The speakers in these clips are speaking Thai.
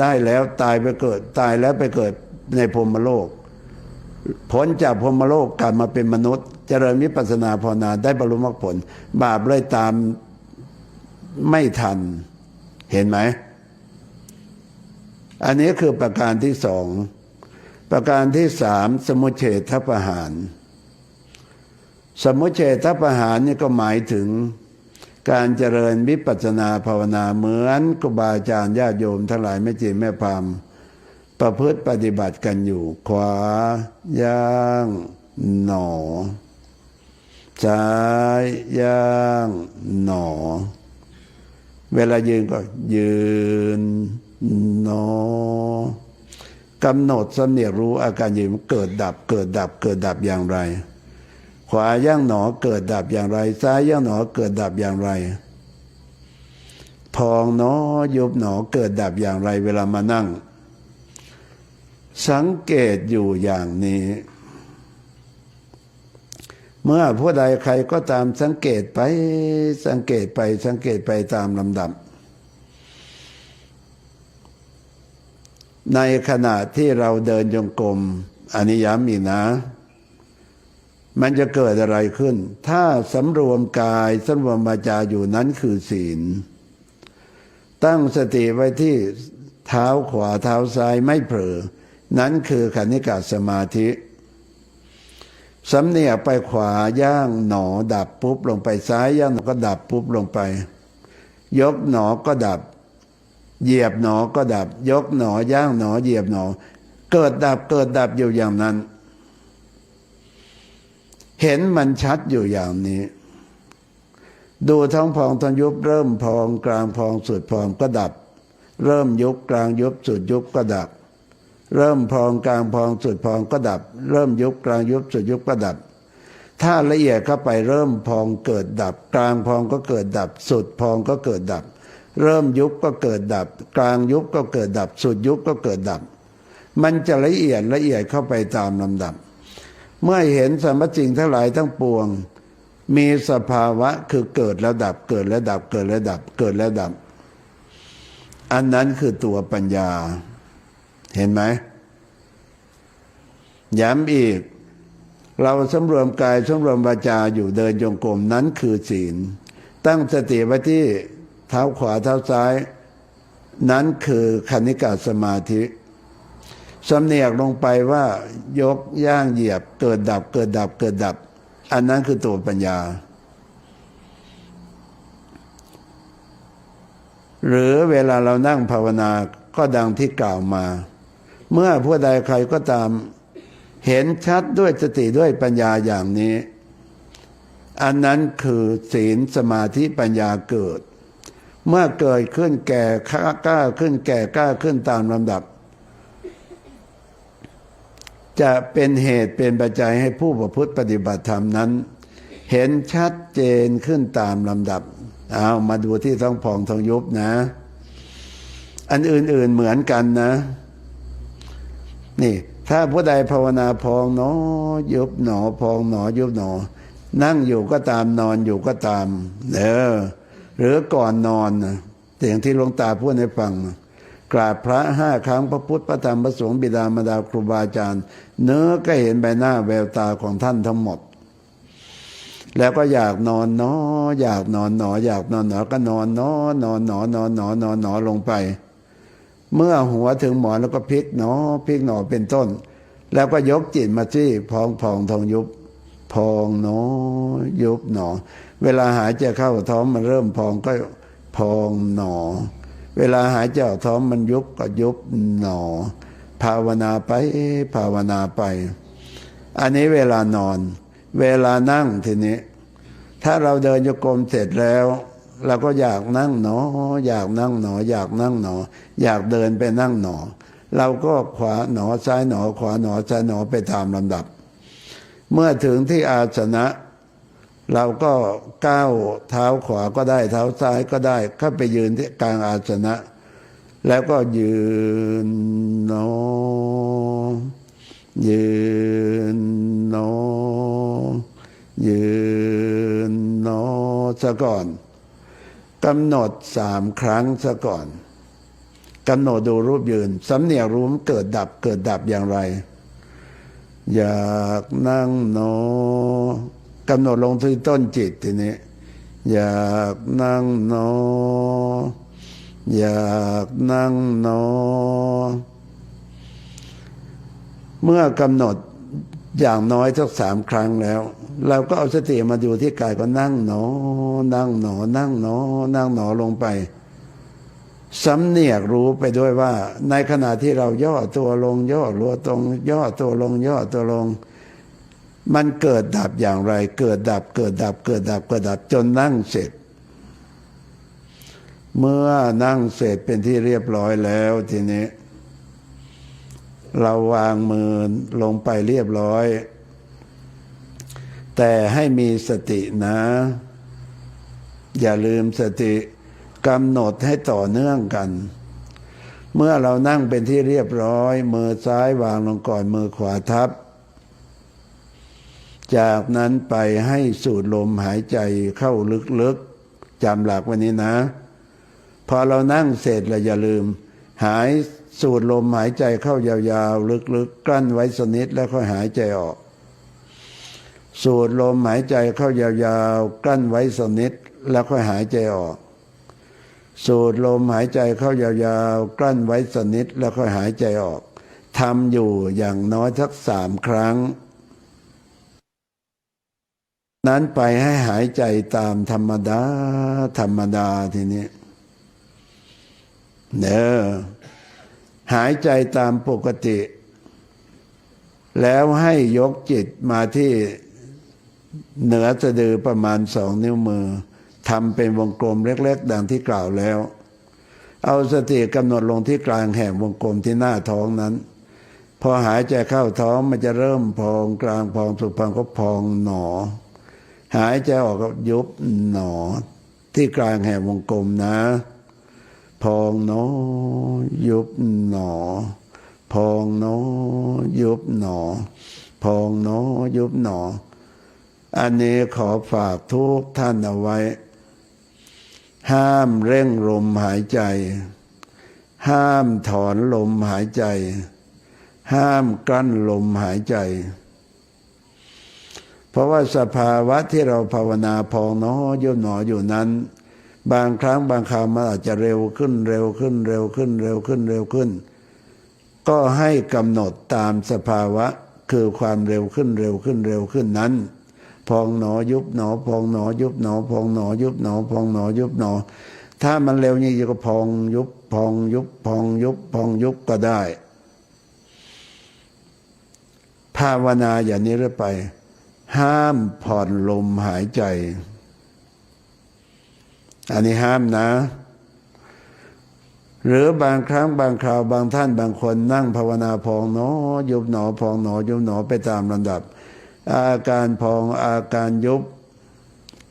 ได้แล้วตายไปเกิดตายแล้วไปเกิดในพรมโลกพ้นจากพรมโลกกลับมาเป็นมนุษย์ เจริญวิปัสสนาภาวนาได้บรรลุมรรคผล บาปเลยตามไม่ทัน เห็นไหม อันนี้คือประการที่สอง ประการที่สามสมุเฉทประหาร สมุเฉทประหารนี่ก็หมายถึง การเจริญวิปัสนาภาวนาเหมือนครูบาอาจารย์ญาติโยมทั้งหลายแม่จีแม่พามประพฤติปฏิบัติกันอยู่ ขวาย่างหนอซ้ายย่างหนอ เวลายืนก็ยืนหนอกำหนดสำเนียรู้อาการยืนเกิดดับเกิดดับเกิดดับอย่างไร ขวาย่างหนอเกิดดับอย่างไร ซ้ายย่างหนอเกิดดับอย่างไร พองหนอยุบหนอเกิดดับอย่างไร เวลามานั่ง สังเกตอยู่อย่างนี้ เมื่อผู้ใดใครก็ตามสังเกตไป สังเกตไปสังเกตไปตามลำดับ ในขณะที่เราเดินจงกรมอันนี้ย้ำอีกนะ มันจะเกิดอะไรขึ้น ถ้าสำรวมกายสำรวมวาจาอยู่นั้นคือศีล ตั้งสติไว้ที่เท้าขวาเท้าซ้ายไม่เผลอ นั้นคือคณิกาสมาธิสำเนียกไปขวาย่างหนอดับปุ๊บลงไปซ้ายย่างหนอก็ดับปุ๊บลงไป ยกหนอก็ดับ เหยียบหนอก็ดับ ยกหนอย่างหนอเหยียบหนอ เกิดดับเกิดดับอยู่อย่างนั้น เห็นมันชัดอยู่อย่างนี้ ดูท้องพองตอนยุบเริ่มพองกลางพองสุดพองก็ดับ เริ่มยุบกลางยุบสุดยุบก็ดับ เริ่มพองกลางพองสุดพองก็ดับ เริ่มยุบกลางยุบสุดยุบก็ดับ ถ้าละเอียดเข้าไปเริ่มพองเกิดดับ กลางพองก็เกิดดับ สุดพองก็เกิดดับ เริ่มยุบก็เกิดดับ กลางยุบก็เกิดดับ สุดยุบก็เกิดดับ มันจะละเอียดละเอียดเข้าไปตามลำดับ เมื่อเห็นสรรพสิ่งทั้งหลายทั้งปวง มีสภาวะคือเกิดแล้วดับเกิดแล้วดับเกิดแล้วดับเกิดแล้วดับ อันนั้นคือตัวปัญญา เห็นไหมย้ำอีก เราสำรวมกายสำรวมวาจาอยู่เดินจงกรมนั้นคือศีล ตั้งสติไว้ที่เท้าขวาเท้าซ้าย นั้นคือคณิกาสมาธิ สำเนียกลงไปว่ายกย่างเหยียบ เกิดดับเกิดดับเกิดดับ อันนั้นคือตัวปัญญา หรือเวลาเรานั่งภาวนาก็ดังที่กล่าวมา เมื่อผู้ใดใครก็ตาม เห็นชัดด้วยสติด้วยปัญญาอย่างนี้ อันนั้นคือศีลสมาธิปัญญาเกิด เมื่อเกิดขึ้นแก่กล้าขึ้นแก่กล้าขึ้นตามลำดับ จะเป็นเหตุเป็นปัจจัยให้ผู้ประพฤติปฏิบัติธรรมนั้น เห็นชัดเจนขึ้นตามลำดับเอามาดูที่ท้องพองท้องยุบนะ อันอื่นๆเหมือนกันนะ นี่ ถ้าผู้ใดภาวนาพองหนอ ยุบหนอ พองหนอ ยุบหนอ นั่งอยู่ก็ตามนอนอยู่ก็ตามเออหรือก่อนนอนอย่างที่หลวงตาพูดให้ฟังกราบพระห้าครั้งพระพุทธพระธรรมพระสงฆ์บิดามารดาครูบาอาจารย์ เนื้อก็เห็นใบหน้าแววตาของท่านทั้งหมด แล้วก็อยากนอนเนออยากนอนหนอ อยากนอนหนอก็นอนเนอนอนหนอนอนหนอนอนหนอลงไป เมื่อหัวถึงหมอนแล้วก็พลิกหนอพลิกหนอเป็นต้น แล้วก็ยกจิตมาที่พองพองทองยุบพองหนอยุบหนอ เวลาหายใจเข้าท้องมันเริ่มพองก็พองหนอ เวลาหายใจออกท้องมันยุบก็ยุบหนอ ภาวนาไปภาวนาไป อันนี้เวลานอน เวลานั่งทีนี้ ถ้าเราเดินโยกรมเสร็จแล้ว เราก็อยากนั่งหนอ อยากนั่งหนอ อยากนั่งหนอ อยากเดินไปนั่งหนอ เราก็ขวาหนอซ้ายหนอ ขวาหนอซ้ายหนอไปตามลำดับ เมื่อถึงที่อาสนะเราก็ก้าวเท้าขวาก็ได้เท้าซ้ายก็ได้เข้าไปยืนที่กลางอาสนะ แล้วก็ยืนหนอยืนหนอยืนหนอซะก่อนกำหนดสามครั้งซะก่อนกำหนดดูรูปยืนสำเนียกรู้มันเกิดดับเกิดดับอย่างไร อยากนั่งโนกำหนดลงที่ต้นจิตทีนี้ อยากนั่งโน อยากนั่งโนเมื่อกำหนดอย่างน้อยสักสามครั้งแล้ว เราก็เอาสติมาดูที่กายก็นั่งหนอ นั่งหนอ นั่งหนอ นั่งหนอลงไปสำเนียกรู้ไปด้วยว่า ในขณะที่เราย่อตัวลง ย่อรัวตรง ย่อตัวลง ย่อตัวลง มันเกิดดับอย่างไร เกิดดับเกิดดับเกิดดับเกิดดับจนนั่งเสร็จ เมื่อนั่งเสร็จเป็นที่เรียบร้อยแล้วทีนี้ เราวางมือลงไปเรียบร้อย แต่ให้มีสตินะ อย่าลืมสติกำหนดให้ต่อเนื่องกัน เมื่อเรานั่งเป็นที่เรียบร้อย มือซ้ายวางลงก่อนมือขวาทับ จากนั้นไปให้สูดลมหายใจเข้าลึกๆจำหลักวันนี้นะ พอเรานั่งเสร็จเราอย่าลืม หายสูดลมหายใจเข้ายาวๆ ลึกๆ กลั้นไว้สนิดแล้วค่อยหายใจออก สูดลมหายใจเข้ายาวๆ กลั้นไว้สนิดแล้วค่อยหายใจออก สูดลมหายใจเข้ายาวๆ กลั้นไว้สนิดแล้วค่อยหายใจออกทำอยู่อย่างน้อยทักสามครั้ง นั้นไปให้หายใจตามธรรมดา ธรรมดาทีนี้ เนอหายใจตามปกติ แล้วให้ยกจิตมาที่เหนือสะดือประมาณสองนิ้วมือทำเป็นวงกลมเล็ก ๆ ดังที่กล่าวแล้ว เอาสติกำหนดลงที่กลางแห่งวงกลมที่หน้าท้องนั้น พอหายใจเข้าท้องมันจะเริ่มพองกลางพองสุดพองก็พองหนอ หายใจออกก็ยุบหนอที่กลางแห่งวงกลมนะ พองหนอยุบหนอ พองหนอยุบหนอ พองหนอยุบหนอ อันนี้ขอฝากทุกท่านเอาไว้ ห้ามเร่งลมหายใจ ห้ามถอนลมหายใจ ห้ามกั้นลมหายใจเพราะว่าสภาวะที่เราภาวนาพองหนอยุบหนออยู่นั้น บางครั้งบางคราวมันอาจจะเร็วขึ้นเร็วขึ้นเร็วขึ้นเร็วขึ้นเร็วขึ้น ก็ให้กำหนดตามสภาวะคือความเร็วขึ้นเร็วขึ้นเร็วขึ้นนั้น พองหนอยุบหนอ พองหนอยุบหนอ พองหนอยุบหนอ พองหนอยุบหนอ ถ้ามันเร็วนี่ก็พองยุบพองยุบพองยุบพองยุบก็ได้ ภาวนาอย่างนี้เรื่อยไป ห้ามผ่อนลมหายใจ อันนี้ห้ามนะ หรือบางครั้งบางคราวบางท่านบางคนนั่งภาวนาพองหนอยุบหนอพองหนอยุบหนอไปตามลำดับ อาการพองอาการยุบ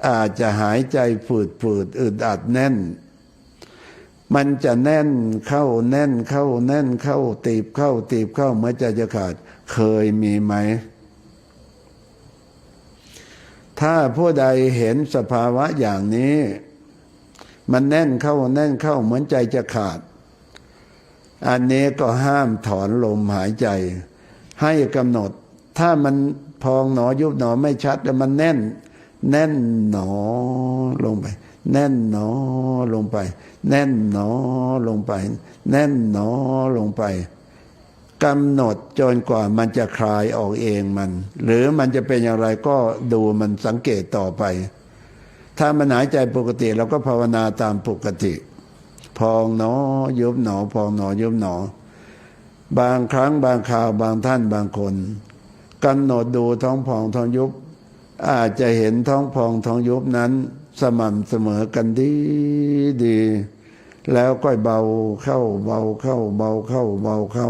อาจจะหายใจฝืดฝืดอึดอัดแน่น มันจะแน่นเข้าแน่นเข้าแน่นเข้าตีบเข้าตีบเข้าเมื่อใจจะขาดเคยมีไหมถ้าผู้ใดเห็นสภาวะอย่างนี้ มันแน่นเข้าแน่นเข้าเหมือนใจจะขาด อันนี้ก็ห้ามถอนลมหายใจ ให้กำหนด ถ้ามันพองหนอยุบหนอไม่ชัดแล้วมันแน่น แน่นหนอลงไป แน่นหนอลงไป แน่นหนอลงไป แน่นหนอลงไปกำหนดจนกว่ามันจะคลายออกเองมัน หรือมันจะเป็นอย่างไรก็ดูมันสังเกตต่อไป ถ้ามันหายใจปกติเราก็ภาวนาตามปกติ พองหนอยุบหนอ พองหนอยุบหนอ บางครั้งบางคราวบางท่านบางคนกำหนดดูท้องพองท้องยุบ อาจจะเห็นท้องพองท้องยุบนั้น สม่ำเสมอกันดีดี แล้วก็เบาเข้าเบาเข้า เบาเข้าเบาเข้า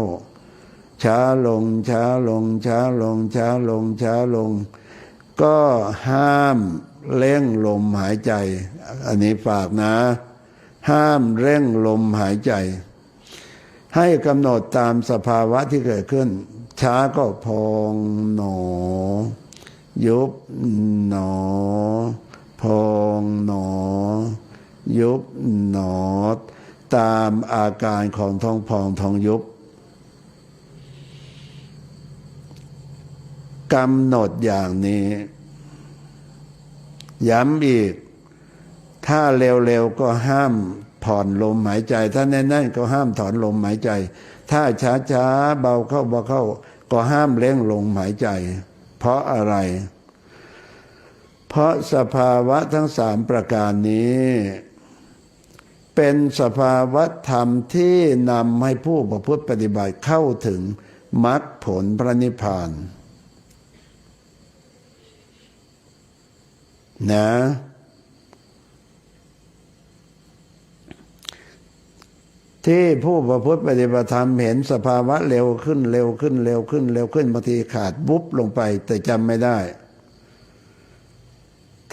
ช้าลงช้าลงช้าลงช้าลงช้าลง ก็ห้าม เร่งลมหายใจ อันนี้ฝากนะ ห้ามเร่งลมหายใจ ให้กำหนดตามสภาวะที่เกิดขึ้น ช้าก็พองหนอ ยุบหนอ พองหนอ ยุบหนอ ตามอาการของท้องพองท้องยุบกำหนดอย่างนี้ ย้ำอีก ถ้าเร็วๆก็ห้ามผ่อนลมหายใจ ถ้าแน่นๆก็ห้ามถอนลมหายใจ ถ้าช้าๆเบาเข้าเบาเข้า ก็ห้ามเร่งลมหายใจ เพราะอะไร เพราะสภาวะทั้งสามประการนี้ เป็นสภาวะธรรมที่นำให้ผู้ประพฤติปฏิบัติเข้าถึงมรรคผลพระนิพพาน นะ ที่ผู้ประพฤติปฏิบัติธรรมเห็นสภาวะเร็วขึ้นเร็วขึ้นเร็วขึ้นเร็วขึ้นบางทีขาดวุบลงไป แต่จำไม่ได้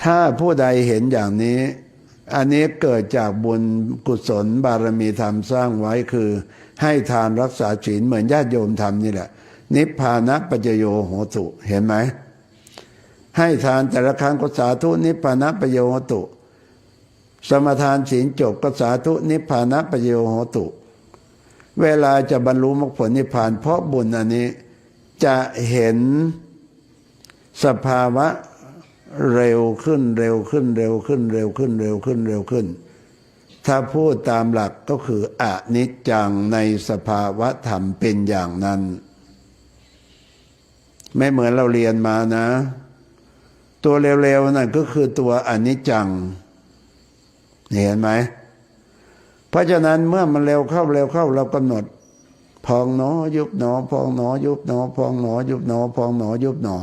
ถ้าผู้ใดเห็นอย่างนี้ อันนี้เกิดจากบุญกุศลบารมีธรรมสร้างไว้คือ ให้ทานรักษาศีลเหมือนญาติโยมทำนี่แหละ นิพพานะปัจโยโหตุเห็นไหม ให้ทานแต่ละครั้งก็สาธุนิพพานะปัจจโยโหตุ สมทานศีลจบก็สาธุนิพพานะปัจจโยโหตุ เวลาจะบรรลุมรรคผลนิพพาน เพราะบุญอันนี้จะเห็นสภาวะเร็วขึ้นเร็วขึ้นเร็วขึ้นเร็วขึ้นเร็วขึ้นเร็วขึ้น ถ้าพูดตามหลักก็คืออนิจจังในสภาวะธรรมเป็นอย่างนั้น ไม่เหมือนเราเรียนมานะ ตัวเร็วๆนั่นก็คือตัวอนิจจัง เห็นไหม เพราะฉะนั้นเมื่อมันเร็วเข้าเร็วเข้าเรากำหนด พองหนอ ยุบหนอ พองหนอ ยุบหนอ พองหนอ ยุบหนอ พองหนอ ยุบหนอ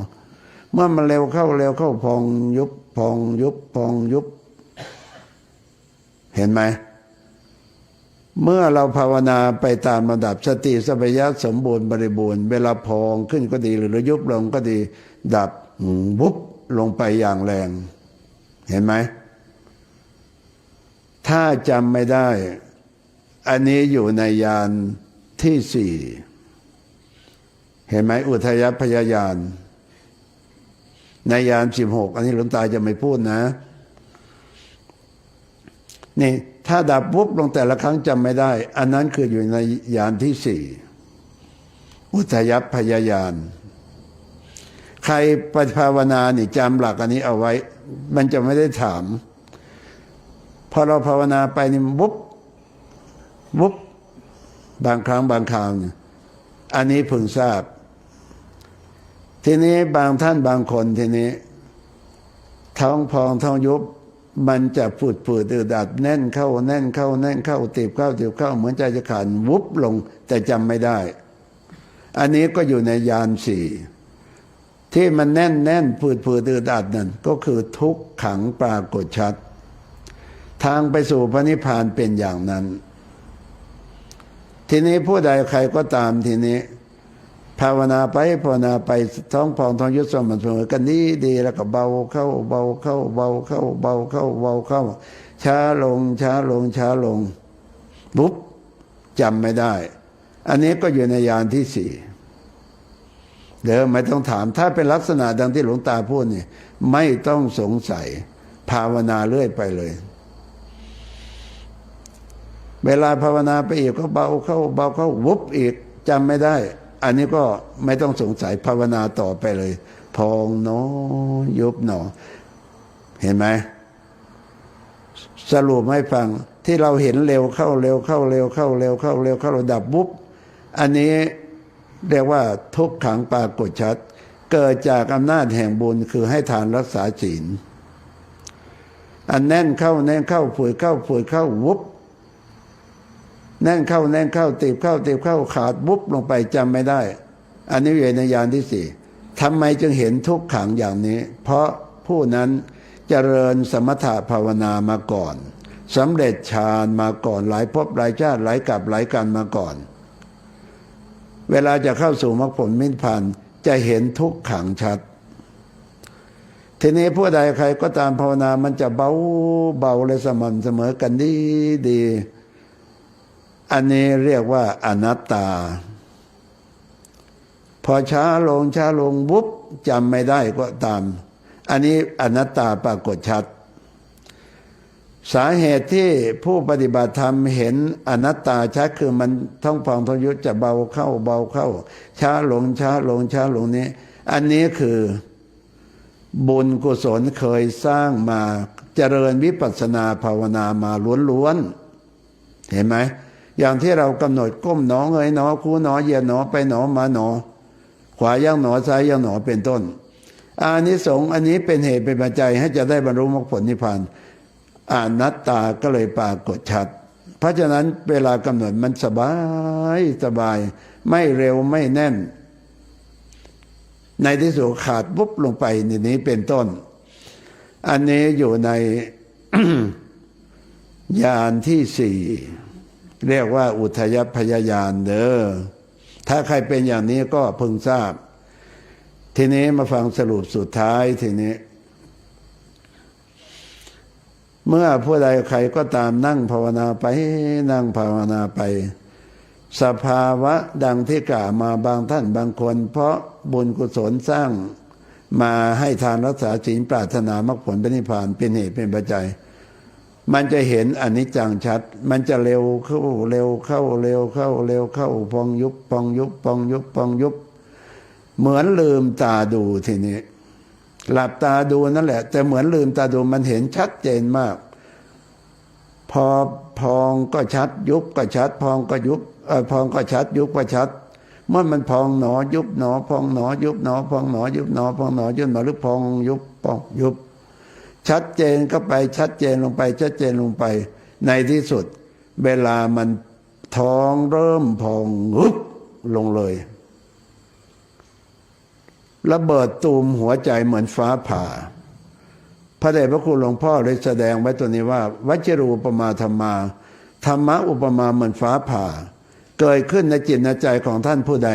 เมื่อมันเร็วเข้าเร็วเข้า พองยุบ พองยุบ พองยุบ เห็นไหมเมื่อเราภาวนาไปตามระดับสติสัพยะสมบูรณ์บริบูรณ์ เวลาพองขึ้นก็ดีหรือยุบลงก็ดี ดับวุบ ลงไปอย่างแรง เห็นไหม ถ้าจำไม่ได้ อันนี้อยู่ในยานที่สี่เห็นไหมอุทยพยายาน ในยานสิบหกอันนี้หลวงตาจะไม่พูดนะ นี่ถ้าดับปุ๊บลงแต่ละครั้งจำไม่ได้ อันนั้นคืออยู่ในยานที่สี่อุทยพยายาน ใครปภาวนานี่จำหลักอันนี้เอาไว้ มันจะไม่ได้ถาม พอเราภาวนาไปนี่วุบวุบบางครั้งบางคราวเนี่ยอันนี้พึงทราบ ทีนี้บางท่านบางคนทีนี้ ท้องพองท้องยุบมันจะฝืดฝืดอืดอัดแน่นเข้าแน่นเข้าแน่นเข้าตีบเข้าตีบเข้าเหมือนใจจะขาดวุบลงแต่จำไม่ได้ อันนี้ก็อยู่ในยานสี่ ที่มันแน่นแน่นฝืดฝืดอืดอัดนั่นก็คือทุกขังปรากฏชัด ทางไปสู่พระนิพพานเป็นอย่างนั้น ทีนี้ผู้ใดใครก็ตามทีนี้ ภาวนาไปภาวนาไปท้องพองท้องยุบสม่ำเสมอกันนี้ดีแล้วก็เบาเข้าเบาเข้าเบาเข้าเบาเข้าเบาเข้า ช้าลงช้าลงช้าลงปุ๊บจำไม่ได้ อันนี้ก็อยู่ในยานที่สี่ เดี๋ยวไม่ต้องถาม ถ้าเป็นลักษณะดังที่หลวงตาพูดนี่ไม่ต้องสงสัย ภาวนาเรื่อยไปเลย เวลาภาวนาไปอีกก็เบาเข้าเบาเข้าวุบอีกจำไม่ได้ อันนี้ก็ไม่ต้องสงสัยภาวนาต่อไปเลย พองหนอยุบหนอ เห็นไหมสรุปให้ฟังที่เราเห็นเร็วเข้าเร็วเข้าเร็วเข้าเร็วเข้าเร็วเข้าเราดับวุบอันนี้ เรียกว่าทุกขังปรากฏชัด เกิดจากอำนาจแห่งบุญคือให้ทานรักษาศีลอันแน่นเข้าแน่นเข้าฝืดเข้าฝืดเข้าวุบแน่นเข้าแน่นเข้าตีบเข้าตีบเข้าขาดวุบลงไปจำไม่ได้ อันนี้อยู่ในยานที่สี่ทำไมจึงเห็นทุกขังอย่างนี้ เพราะผู้นั้นเจริญสมถะภาวนามาก่อนสำเร็จฌานมาก่อนหลายภพหลายชาติหลายกับหลายกันมาก่อน เวลาจะเข้าสู่มรรคผลมิตรพันจะเห็นทุกขังชัด ทีนี้ผู้ใดใครก็ตามภาวนามันจะเบาเบาเลยสม่ำเสมอกันดีดี อันนี้เรียกว่าอนัตตา พอช้าลงช้าลงวุบจำไม่ได้ก็ตาม อันนี้อนัตตาปรากฏชัด สาเหตุที่ผู้ปฏิบัติธรรมเห็นอนัตตาชัดคือมันท้องพองทองยุบจะเบาเข้าเบาเข้า ช้าลงช้าลงช้าลงนี้ อันนี้คือบุญกุศลเคยสร้างมาเจริญวิปัสสนาภาวนามาล้วนๆเห็นไหมอย่างที่เรากำหนดก้มหนอเงยหนอคูหนอเหยียดหนอไปหนอมาหนอ ขวาย่างหนอซ้ายย่างหนอเป็นต้นอานิสงส์อันนี้เป็นเหตุเป็นปัจจัยให้จะได้บรรลุมรรคผลนิพพาน อนัตตาก็เลยปรากฏชัด เพราะฉะนั้นเวลากำหนดมันสบายสบาย ไม่เร็วไม่แน่น ในที่สุดขาดปุ๊บลงไปในนี้เป็นต้น อันนี้อยู่ในยานที่สี่เรียกว่าอุทยพยายานเด้อถ้าใครเป็นอย่างนี้ก็พึงทราบ ทีนี้มาฟังสรุปสุดท้ายทีนี้ เมื่อผู้ใดใครก็ตามนั่งภาวนาไปนั่งภาวนาไป สภาวะดังที่กล่าวมาบางท่านบางคน เพราะบุญกุศลสร้างมาให้ทานรักษาศีลปรารถนามรรคผลเป็นนิพพานเป็นเหตุเป็นปัจจัย มันจะเห็นอันิจจังชัด มันจะเร็วเข้าเร็วเข้าเร็วเข้าเร็วเข้าพองยุบพองยุบพองยุบพองยุบ เหมือนลืมตาดูทีนี้ หลับตาดูนั่นแหละ แต่เหมือนลืมตาดูมันเห็นชัดเจนมาก พอพองก็ชัด ยุบก็ชัด พองก็ยุบเออพองก็ชัด ยุบก็ชัด เมื่อมันพองหนอ ยุบหนอ พองหนอ ยุบหนอ พองหนอ ยุบหนอ พองหนอยุบหนอหรือพองยุบพองยุบ ชัดเจนก็ไปชัดเจนลงไป ชัดเจนลงไป ในที่สุด เวลามันท้องเริ่มพองหุบลงเลย ระเบิดตูมหัวใจเหมือนฟ้าผ่า พระเดชพระคุณหลวงพ่อได้แสดงไว้ตัวนี้ว่า วัจรูปมาธรรมา ธรรมะอุปมาเหมือนฟ้าผ่า เกิดขึ้นในจิตในใจของท่านผู้ใด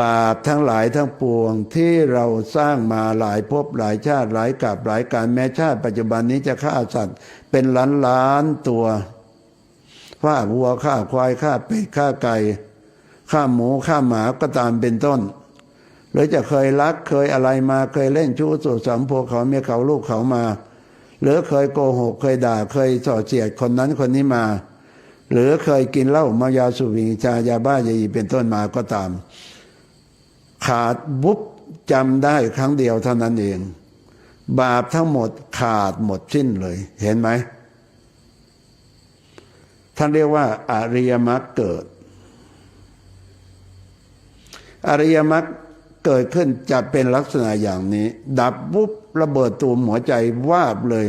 บาปทั้งหลายทั้งปวงที่เราสร้างมาหลายภพหลายชาติหลายกับหลายการแม้ชาติ ปัจจุบันนี้จะฆ่าสัตว์ เป็นล้านล้านตัวฆ่าวัวฆ่าควายฆ่าเป็ดฆ่าไก่ฆ่าหมูฆ่าหมาก็ตามเป็นต้น หรือจะเคยรักเคยอะไรมาเคยเล่นชู้สู่สมพวกเขาเมียเขาลูกเขามา หรือเคยโกหกเคยด่าเคยส่อเสียดคนนั้นคนนี้มา หรือเคยกินเหล้ามายาสุวิงชายาบ้ายาอีเป็นต้นมาก็ตาม ขาดบุ๊บจำได้ครั้งเดียวเท่านั้นเอง บาปทั้งหมดขาดหมดสิ้นเลย เห็นไหมท่านเรียกว่าอาริยมรรคเกิด อริยมรรค เกิดขึ้นจะเป็นลักษณะอย่างนี้ ดับปุ๊บระเบิดตูมหัวใจวาบเลย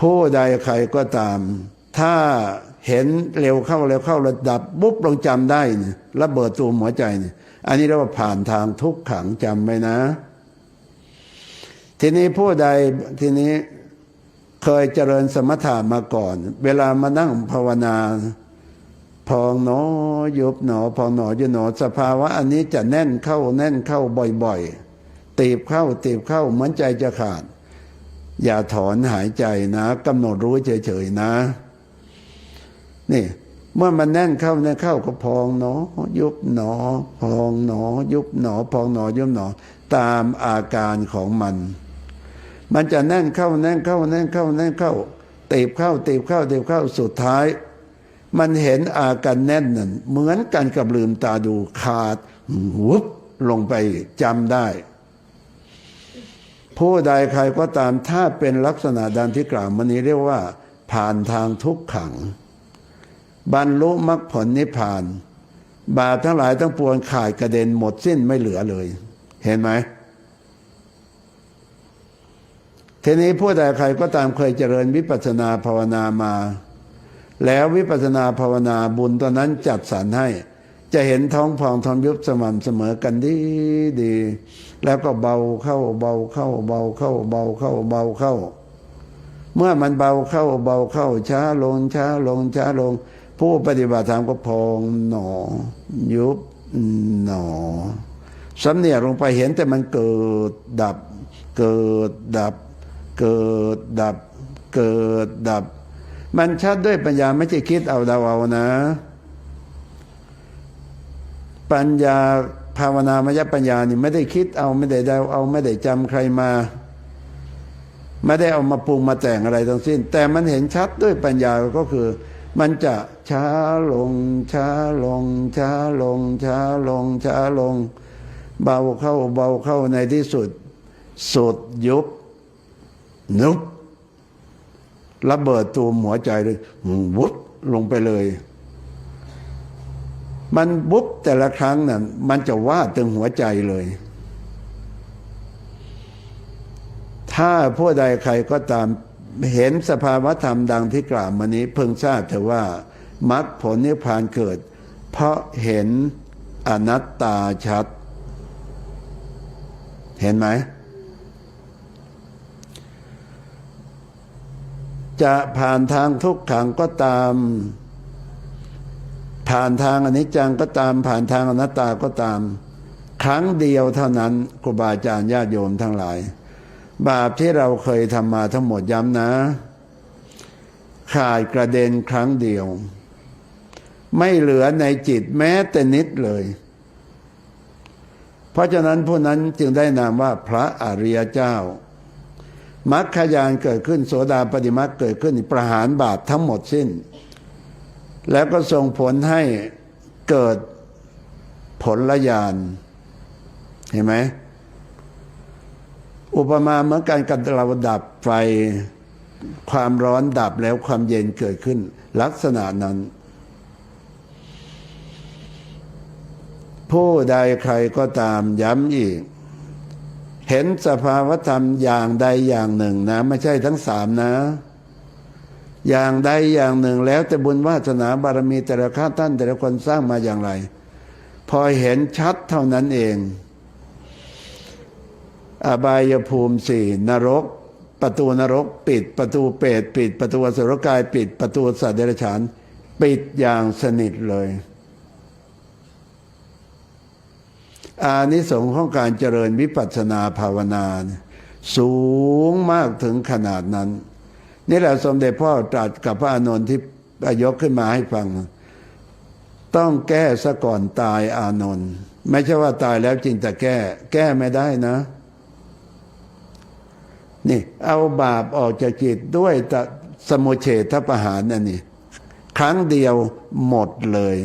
ผู้ใดใครก็ตาม ถ้าเห็นเร็วเข้าเร็วเข้าระดับปุ๊บลงจำได้เนี่ยระเบิดตูมหัวใจเนี่ยอันนี้เรียกว่าผ่านทางทุกขังจำไว้นะ ทีนี้ผู้ใดทีนี้เคยเจริญสมถะมาก่อน เวลามานั่งภาวนา พองหนอยุบหนอพองหนอยุบหนอสภาวะอันนี้จะแน่นเข้าแน่นเข้าบ่อยๆตีบเข้าตีบเข้าเหมือนใจจะขาด อย่าถอนหายใจนะกำหนดรู้เฉยๆนะ นี่ เมื่อมันแน่นเข้าแน่นเข้าก็พองหนอ ยุบหนอ พองหนอ ยุบหนอ พองหนอยุบหนอ ตามอาการของมัน มันจะแน่นเข้าแน่นเข้าแน่นเข้าแน่นเข้าตีบเข้าตีบเข้าตีบเข้าสุดท้าย มันเห็นอาการแน่นนั่นเหมือนกันกับลืมตาดูขาดวุบลงไปจำได้ ผู้ใดใครก็ตามถ้าเป็นลักษณะดังที่กล่าวมานี้เรียกว่า ผ่านทางทุกขัง บรรลุมรรคผลนิพพาน บาปทั้งหลายทั้งปวงขาดกระเด็นหมดสิ้นไม่เหลือเลย เห็นไหมทีนี้ผู้ใดใครก็ตามเคยเจริญวิปัสสนาภาวนามา แล้ววิปัสสนาภาวนาบุญตอนนั้นจัดสรรให้ จะเห็นท้องพองท้องยุบสม่ำเสมอกันดีดี แล้วก็เบาเข้าเบาเข้าเบาเข้าเบาเข้าเบาเข้า เมื่อมันเบาเข้าเบาเข้าช้าลงช้าลงช้าลง ผู้ปฏิบัติธรรมก็พองหนอ ยุบหนอสำเนียกลงไปเห็นแต่มันเกิดดับ เกิดดับ เกิดดับ เกิดดับ มันชัดด้วยปัญญาไม่ใช่คิดเอาเดาเอานะ ปัญญาภาวนามยปัญญานี่ไม่ได้คิดเอาไม่ได้เดาเอาไม่ได้จำใครมา ไม่ได้เอามาปรุงมาแต่งอะไรทั้งสิ้น แต่มันเห็นชัดด้วยปัญญาก็คือ มันจะช้าลง ช้าลง ช้าลง ช้าลง ช้าลง เบาเข้าเบาเข้าในที่สุด สุดยุบนุบ ระเบิดตูมหัวใจเลยวุบลงไปเลย มันบุบแต่ละครั้งน่ะมันจะว่าดถึงหัวใจเลย ถ้าผู้ใดใครก็ตามเห็นสภาวธรรมดังที่กล่าวมานี้เพิ่งทราบเถอะว่ามรรคผลนิพพานเกิด เพราะเห็นอนัตตาชัด เห็นไหม จะผ่านทางทุกขังก็ตาม ผ่านทางอนิจจังก็ตาม ผ่านทางอนัตตาก็ตาม ครั้งเดียวเท่านั้นครูบาอาจารย์ญาติโยมทั้งหลาย บาปที่เราเคยทำมาทั้งหมดย้ำนะ ขาดกระเด็นครั้งเดียว ไม่เหลือในจิตแม้แต่นิดเลย เพราะฉะนั้นผู้นั้นจึงได้นามว่าพระอริยเจ้า มรรคยานเกิดขึ้นโสดาปฏิมรรคเกิดขึ้นประหารบาปทั้งหมดสิ้น แล้วก็ส่งผลให้เกิดผลละยานเห็นไหมอุปมาเหมือนการกับเราดับไฟความร้อนดับแล้วความเย็นเกิดขึ้น ลักษณะนั้น ผู้ใดใครก็ตามย้ำอีก เห็นสภาวธรรมอย่างใดอย่างหนึ่งนะ ไม่ใช่ทั้งสามนะ อย่างใดอย่างหนึ่งแล้วแต่บุญวาสนาบารมีแต่ละข้าท่านแต่ละคนสร้างมาอย่างไร พอเห็นชัดเท่านั้นเอง อบายภูมิสี่นรก ประตูนรก ปิดประตูเปรตปิด ประตูสุรกาย ปิดประตูสัตว์เดรัจฉาน ปิดอย่างสนิทเลย อานิสงส์ของการเจริญวิปัสสนาภาวนาสูงมากถึงขนาดนั้น นี่แหละสมเด็จพ่อตรัสกับพระอานนท์ที่ยกขึ้นมาให้ฟัง ต้องแก้ซะก่อนตายอานนท์ไม่ใช่ว่าตายแล้วจริงแต่แก้ แก้ไม่ได้นะ นี่ เอาบาปออกจากจิตด้วยตสมุเฉทประหารนั่นนี่ครั้งเดียวหมดเลย